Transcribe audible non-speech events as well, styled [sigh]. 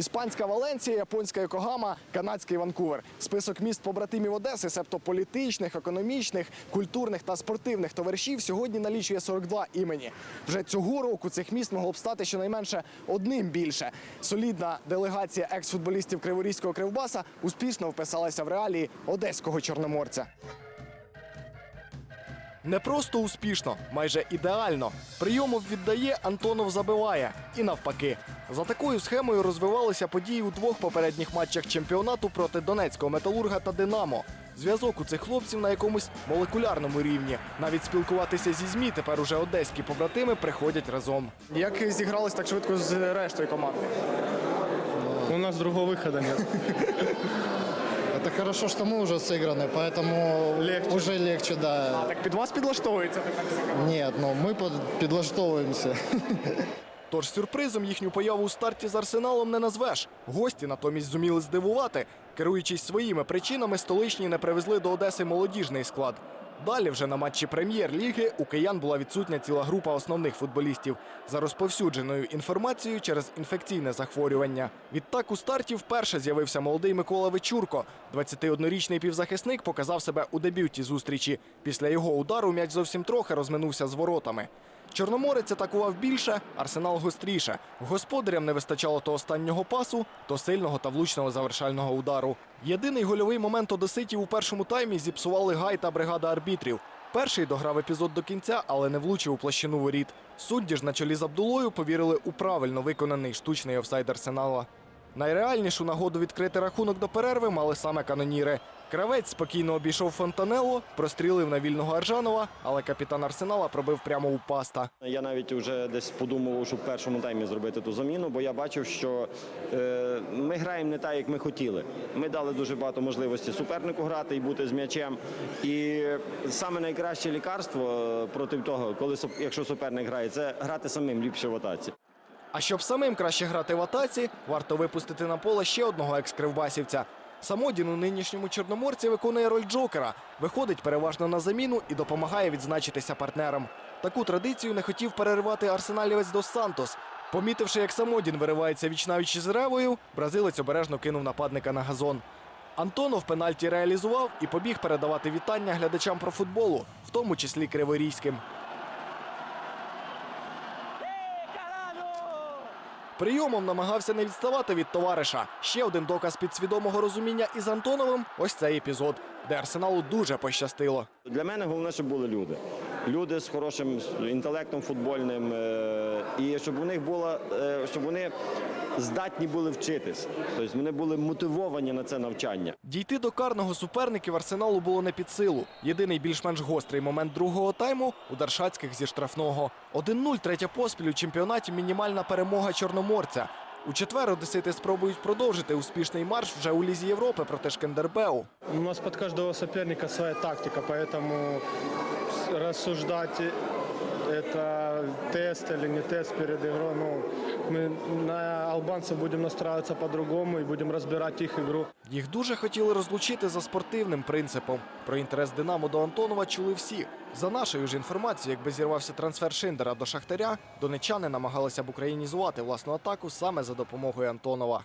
Іспанська Валенція, японська Йокогама, канадський Ванкувер. Список міст побратимів Одеси, себто політичних, економічних, культурних та спортивних товаришів, сьогодні налічує 42 імені. Вже цього року цих міст могло б стати щонайменше одним більше. Солідна делегація екс-футболістів Криворізького Кривбаса успішно вписалася в реалії одеського чорноморця. Не просто успішно, майже ідеально. Прийомов віддає, Антонов забиває. І навпаки. За такою схемою розвивалися події у двох попередніх матчах чемпіонату проти Донецького металурга та Динамо. Зв'язок у цих хлопців на якомусь молекулярному рівні. Навіть спілкуватися зі ЗМІ тепер уже одеські побратими приходять разом. Як зігрались так швидко з рештою команди? У нас другого выхода нет. [laughs] Это хорошо, что мы уже сыграны, поэтому Легче. уже легче, да. Так під вас підлаштовується тепер. Нет, ну мы под, підлаштовуємося. [laughs] Тож сюрпризом їхню появу у старті з арсеналом не назвеш. Гості натомість зуміли здивувати. Керуючись своїми причинами, столичні не привезли до Одеси молодіжний склад. Далі вже на матчі прем'єр-ліги у киян була відсутня ціла група основних футболістів за розповсюдженою інформацією через інфекційне захворювання. Відтак у старті вперше з'явився молодий Микола Вечурко. 21-річний півзахисник показав себе у дебюті зустрічі. Після його удару м'яч зовсім трохи розминувся з воротами. Чорноморець атакував більше, арсенал гостріше. Господарям не вистачало то останнього пасу, то сильного та влучного завершального удару. Єдиний гольовий момент одеситів у першому таймі зіпсували гай та бригада арбітрів. Перший дограв епізод до кінця, але не влучив у площину воріт. Судді ж на чолі з Абдулою повірили у правильно виконаний штучний офсайд арсенала. Найреальнішу нагоду відкрити рахунок до перерви мали саме каноніри. Кравець спокійно обійшов Фонтанелло, прострілив на вільного Аржанова, але капітан Арсенала пробив прямо у паста. Я навіть вже десь подумав, що в першому таймі зробити ту заміну, бо я бачив, що е, ми граємо не так, як ми хотіли. Ми дали дуже багато можливості супернику грати і бути з м'ячем. І саме найкраще лікарство е, проти того, коли якщо суперник грає, це грати самим ліпше в атаці. А щоб самим краще грати в атаці, варто випустити на поле ще одного екс-кривбасівця. Самодін у нинішньому чорноморці виконує роль Джокера, виходить переважно на заміну і допомагає відзначитися партнерам. Таку традицію не хотів переривати арсеналівець Дос Сантос. Помітивши, як Самодін виривається вічнавіч із ревою, бразилець обережно кинув нападника на газон. Антонов пенальті реалізував і побіг передавати вітання глядачам про футболу, в тому числі криворізьким. Прийомом намагався не відставати від товариша. Ще один доказ підсвідомого розуміння із Антоновим ось цей епізод, де арсеналу дуже пощастило. Для мене головне, щоб були люди. Люди з хорошим інтелектом футбольним, е, і щоб у них було, е, щоб вони здатні були вчитись. Тобто вони були мотивовані на це навчання. Дійти до карного суперників арсеналу було не під силу. Єдиний більш-менш гострий момент другого тайму удар Шацьких зі штрафного. 1-0 третя поспіль у чемпіонаті мінімальна перемога чорноморця. У четвер одесити спробують продовжити успішний марш вже у Лізі Європи проти Шкендербеу. У нас под каждого соперника своя тактика, поэтому с- рассуждать это тест или не тест перед игрой. Ну, мы на албанцев будем настраиваться по-другому и будем разбирать их игру. Їх дуже хотіли розлучити за спортивним принципом. Про інтерес Динамо до Антонова чули всі. За нашою ж інформацією, якби зірвався трансфер Шиндера до Шахтаря, донечани намагалися б українізувати власну атаку саме за допомогою Антонова.